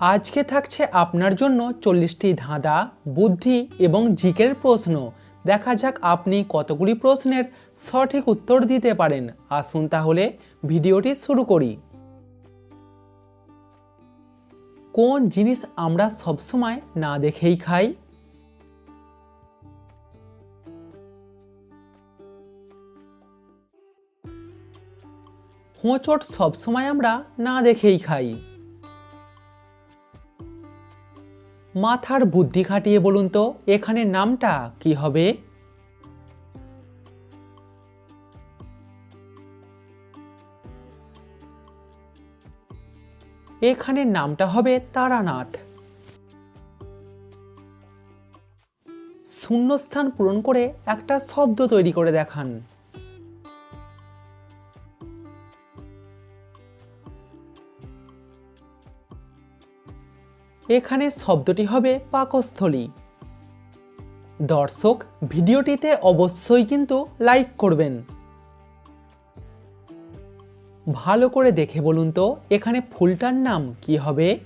আজকে থাকছে আপনার জন্য চল্লিশটি ধাঁধা, বুদ্ধি এবং জিকের প্রশ্ন। দেখা যাক আপনি কতগুলি প্রশ্নের সঠিক উত্তর দিতে পারেন। আসুন তাহলে ভিডিওটি শুরু করি। কোন জিনিস আমরা সবসময় না দেখেই খাই? হোঁচট সবসময় আমরা না দেখেই খাই। মাথার বুদ্ধি খাটিয়ে বলুন তো, এখানে নামটা কি হবে? এখানে নামটা হবে তারানাথ। শূন্যস্থান পূরণ করে একটা শব্দ তৈরি করে দেখান। এখানে শব্দটি হবে পাকস্থলী। দর্শক, ভিডিওটিতে অবশ্যই কিন্তু লাইক করবেন। ভালো করে দেখে বলুন তো, এখানে ফুলটার নাম কি হবে?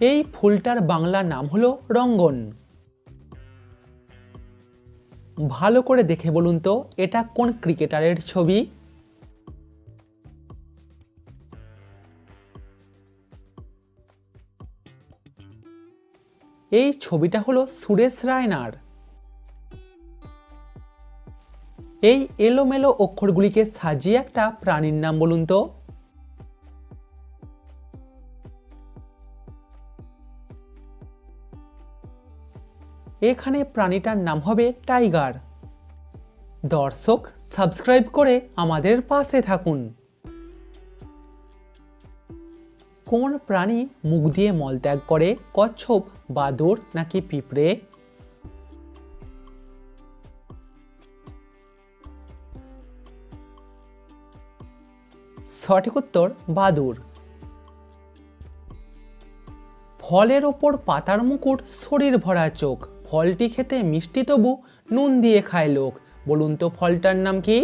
এই ফুলটার বাংলা নাম হলো রঙ্গন। ভালো করে দেখে বলুন তো, এটা কোন ক্রিকেটারের ছবি? এই ছবিটা হলো সুরেশ রায়নার। এই এলোমেলো অক্ষরগুলিকে সাজিয়ে একটা প্রাণীর নাম বলুন তো। এখানে প্রাণীটার নাম হবে টাইগার। দর্শক, সাবস্ক্রাইব করে আমাদের পাশে থাকুন। কোন প্রাণী মুখ দিয়ে মলত্যাগ করে, কচ্ছপ বাদুর নাকি পিঁপড়ে? সঠিক উত্তর বাদুর ফলের ওপর পাতার মুকুট, শরীর ভরা চোখ। ফলটি খেতে মিষ্টি তবু নুন দিয়ে খায় লোক। বলুন তো ফলটার নাম কি?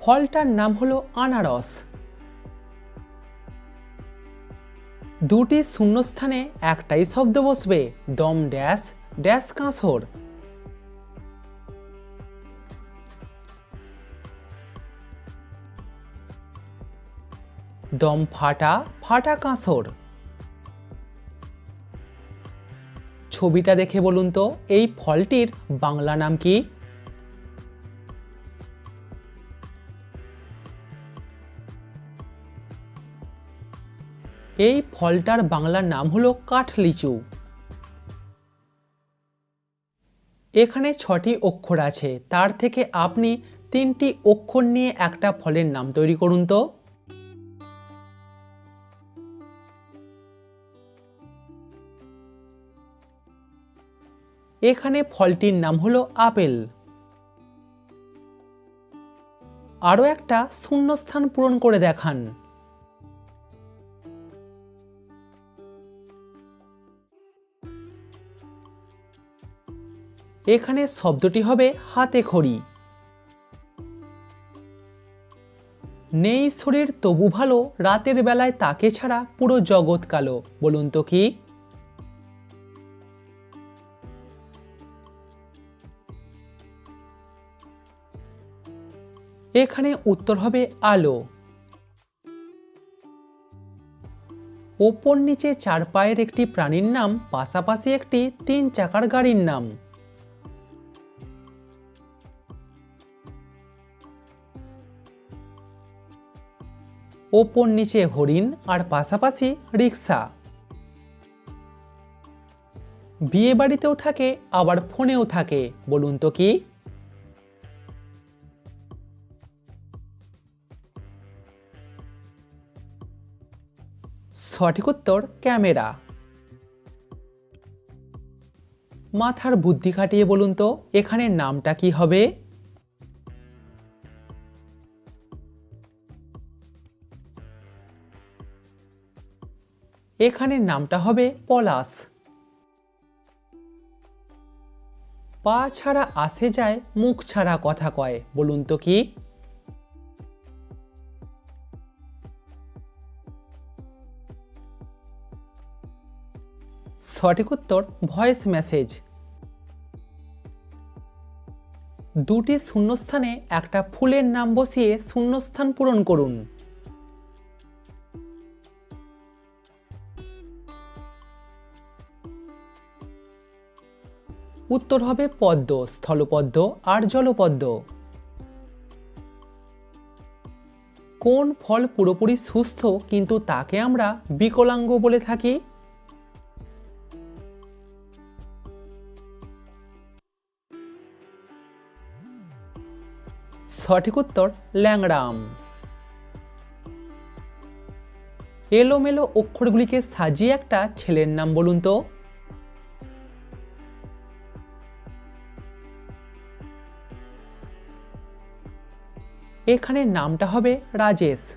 ফলটার নাম হলো আনারস। দুটি শূন্যস্থানে একটাই শব্দ বসবে, দম ড্যাশ ড্যাশ কাঁসর। দম ফাটা ফাটা কাঁসর। ছবিটা দেখে বলুন তো, এই ফলটির বাংলা নাম কি? এই ফলটার বাংলা নাম হলো কাঠলিচু। এখানে ছটি অক্ষর আছে, তার থেকে আপনি তিনটি অক্ষর নিয়ে একটা ফলের নাম তৈরি করুন তো। এখানে ফলটির নাম হলো আপেল। আরও একটা শূন্যস্থান পূরণ করে দেখান। এখানে শব্দটি হবে হাতে খড়ি। নেই শরীর তবু ভালো, রাতের বেলায় তাকে ছাড়া পুরো জগৎ কালো। বলুন তো কি? এখানে উত্তর হবে আলো। ওপর নিচে চার পায়ের একটি প্রাণীর নাম, পাশাপাশি একটি তিন চাকার গাড়ির নাম। ওপর নিচে হরিণ, আর পাশাপাশি রিক্সা। বিয়ে বাড়িতেও থাকে, আবার ফোনেও থাকে, বলুন তো কি? সঠিক উত্তর, ক্যামেরা। মাথার বুদ্ধি খাটিয়ে বলুন তো, এখানে নামটা কি হবে? এখানে নামটা হবে পলাশ। পা ছাড়া আসে যায়, মুখ ছাড়া কথা কয়, বলুন তো কি? সঠিক উত্তর ভয়েস মেসেজ। দুটি শূন্যস্থানে একটা ফুলের নাম বসিয়ে শূন্যস্থান পূরণ করুন। উত্তর হবে পদ্ম, স্থলপদ্ম আর জলপদ্ম। কোন ফল পুরোপুরি সুস্থ কিন্তু তাকে আমরা বিকলাঙ্গ বলে থাকি? সঠিক উত্তর ল্যাংড়াম। এলোমেলো অক্ষরগুলিকে সাজিয়ে একটা ছেলের নাম বলুন তো। এখানে নামটা হবে রাজেশ।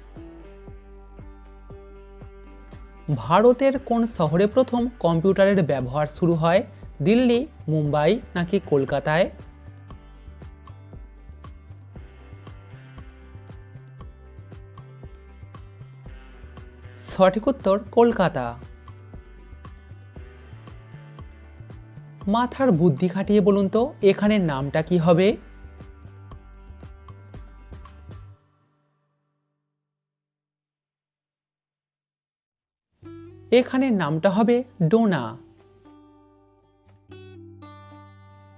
ভারতের কোন শহরে প্রথম কম্পিউটারের ব্যবহার শুরু হয়? দিল্লি, মুম্বাই নাকি কলকাতায়? সঠিক উত্তর কলকাতা। মাথার বুদ্ধি খাটিয়ে বলুন তো, এখানে নামটা কি হবে? এখানে নামটা হবে ডোনা।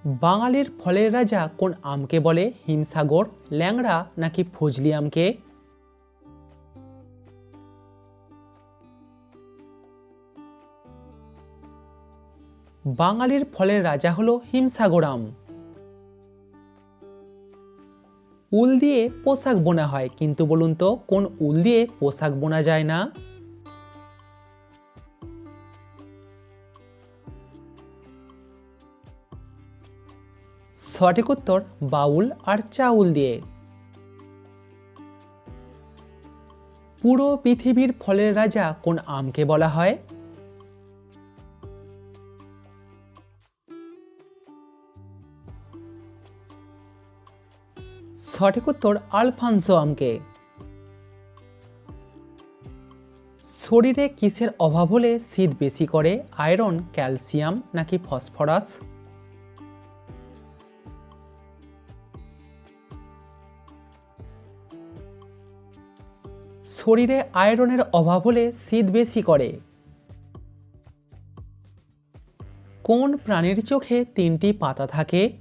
বাঙালির ফলের রাজা কোন আমকে বলে? হিমসাগর, ল্যাংড়া নাকি ফজলি আমকে? বাঙালির ফলের রাজা হলো হিমসাগর আম উল দিয়ে পোশাক বোনা হয়, কিন্তু বলুন তো কোন উল দিয়ে পোশাক বোনা যায় না? সঠিক উত্তর, বাউল আর চাউল দিয়ে। পুরো পৃথিবীর ফলের রাজা কোন আমকে বলা হয়? সঠিক উত্তর আলফানসো আমকে। শরীরে কিসের অভাব হলে শীত বেশি করে, আয়রন, ক্যালসিয়াম নাকি ফসফরাস? শরীরে আয়রনের অভাব হলে শীত বেশি করে। কোন প্রাণীর চোখে তিনটি পাতা থাকে?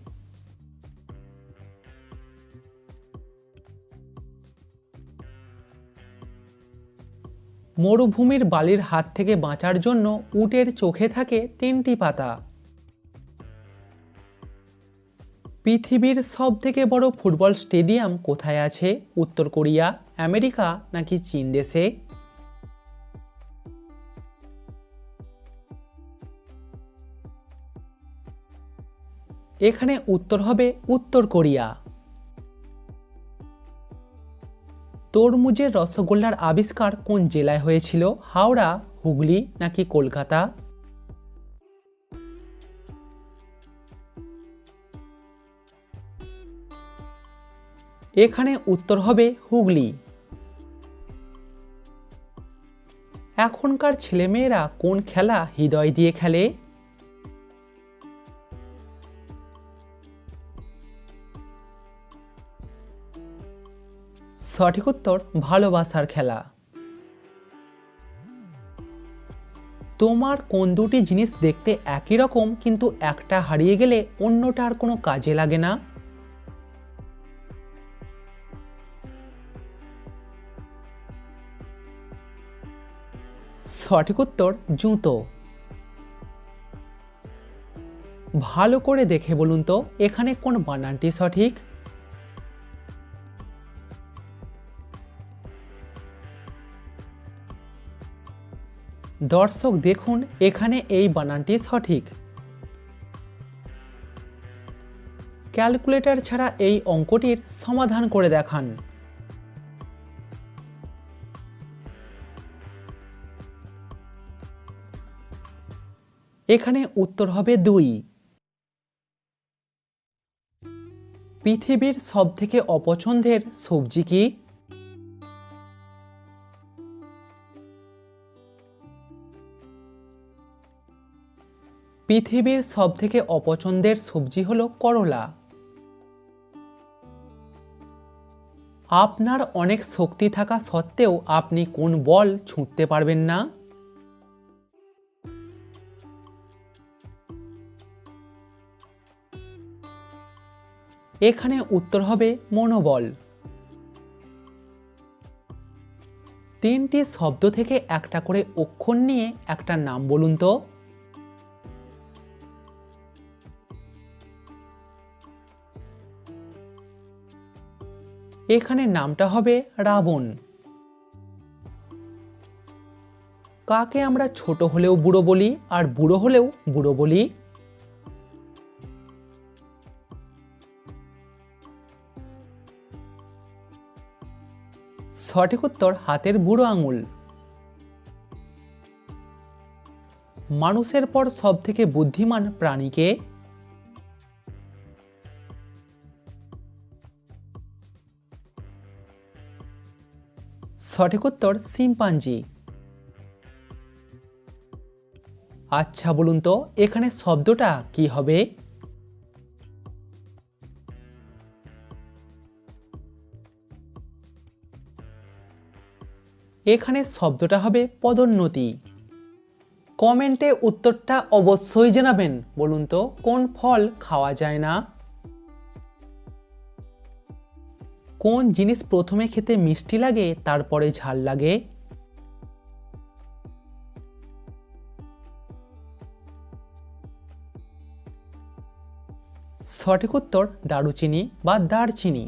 মরুভূমির বালির হাত থেকে বাঁচার জন্য উটের চোখে থাকে তিনটি পাতা। পৃথিবীর সব থেকে বড় ফুটবল স্টেডিয়াম কোথায় আছে? উত্তর কোরিয়া, আমেরিকা নাকি চীন দেশে? এখানে উত্তর হবে উত্তর কোরিয়া। তরমুজের রসগোল্লার আবিষ্কার কোন জেলায় হয়েছিল? হাওড়া, হুগলি নাকি কলকাতা? এখানে উত্তর হবে হুগলি। এখনকার ছেলেমেয়েরা কোন খেলা হৃদয় দিয়ে খেলে? সঠিক উত্তর, ভালোবাসার খেলা। তোমার কোন দুটি জিনিস দেখতে একই রকম, কিন্তু একটা হারিয়ে গেলে অন্যটা আর কোনো কাজে লাগে না? সঠিক উত্তর, জুতো। ভালো করে দেখে বলুন তো, এখানে কোন বানানটি সঠিক? দর্শক দেখুন, এখানে এই বানানটি সঠিক। ক্যালকুলেটর ছাড়া এই অঙ্কটির সমাধান করে দেখান। এখানে উত্তর হবে দুই। পৃথিবীর সবথেকে অপছন্দের সবজি কি? পৃথিবীর সবথেকে অপছন্দের সবজি হলো করলা। আপনার অনেক শক্তি থাকা সত্ত্বেও আপনি কোন বল ছুঁতে পারবেন না? এখানে উত্তর হবে মনোবল। তিনটি শব্দ থেকে একটা করে অক্ষর নিয়ে একটা নাম বলুন তো। এখানে নামটা হবে রাবণ। কাকে আমরা ছোট হলেও বুড়ো বলি আর বুড়ো হলেও বুড়ো বলি? সঠিক উত্তর হাতের বুড়ো আঙুল। মানুষের পর সব থেকে বুদ্ধিমান প্রাণীকে সঠিক উত্তর সিম্পাঞ্জি। আচ্ছা বলুন তো, এখানে শব্দটা কি হবে? এখানে শব্দটা হবে পদোন্নতি। কমেন্টে উত্তরটা অবশ্যই জানাবেন, বলুন তো, কোন ফল খাওয়া যায় না? কোন জিনিস প্রথমে খেতে মিষ্টি লাগে তারপরে ঝাল লাগে? সঠিক উত্তর দারুচিনি বা দারচিনি।